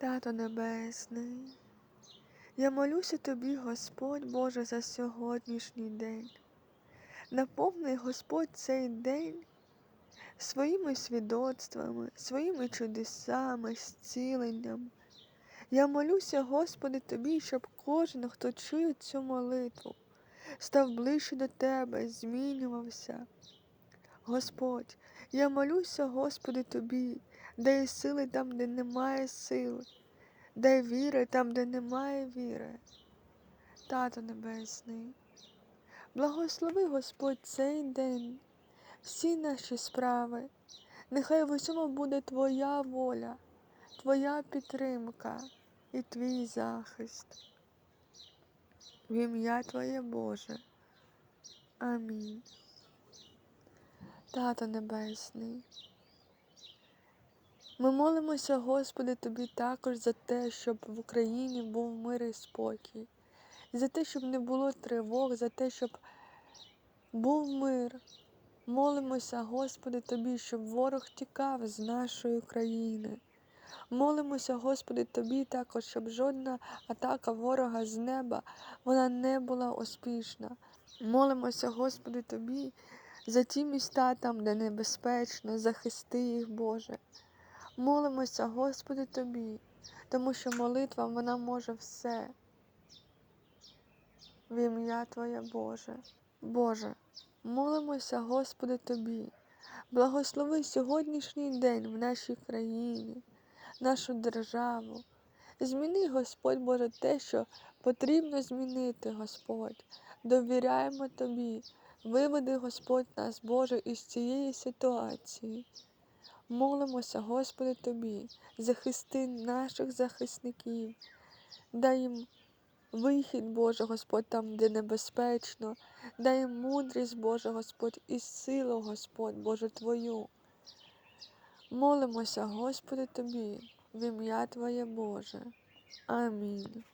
Тато Небесний, я молюся тобі, Господь Боже, за сьогоднішній день. Наповни Господь цей день своїми свідоцтвами, своїми чудесами, зціленням. Я молюся, Господи, тобі, щоб кожен, хто чує цю молитву, став ближче до Тебе, змінювався. Господь, я молюся, Господи, тобі, дай сили там, де немає сил, дай віри там, де немає віри. Тато Небесний, благослови Господь цей день, всі наші справи. Нехай в усьому буде Твоя воля, Твоя підтримка і Твій захист. В ім'я Твоє Боже. Амінь. Тато Небесний. Ми молимося, Господи, Тобі також за те, щоб в Україні був мир і спокій, за те, щоб не було тривог, за те, щоб був мир. Молимося, Господи, Тобі, щоб ворог тікав з нашої країни. Молимося, Господи, Тобі також, щоб жодна атака ворога з неба вона не була успішна. Молимося, Господи, Тобі за ті міста там, де небезпечно, захисти їх, Боже. Молимося, Господи, Тобі, тому що молитва вона може все. В ім'я Твоє Боже. Боже, молимося, Господи, Тобі. Благослови сьогоднішній день в нашій країні, нашу державу. Зміни, Господь Боже, те, що потрібно змінити, Господь. Довіряємо Тобі. Виведи, Господь нас, Боже, із цієї ситуації. Молимося, Господи, Тобі, захисти наших захисників, дай їм вихід, Боже, Господь, там, де небезпечно, дай їм мудрість, Боже, Господь, і силу, Господь, Боже, Твою. Молимося, Господи, Тобі, в ім'я Твоє Боже. Амінь.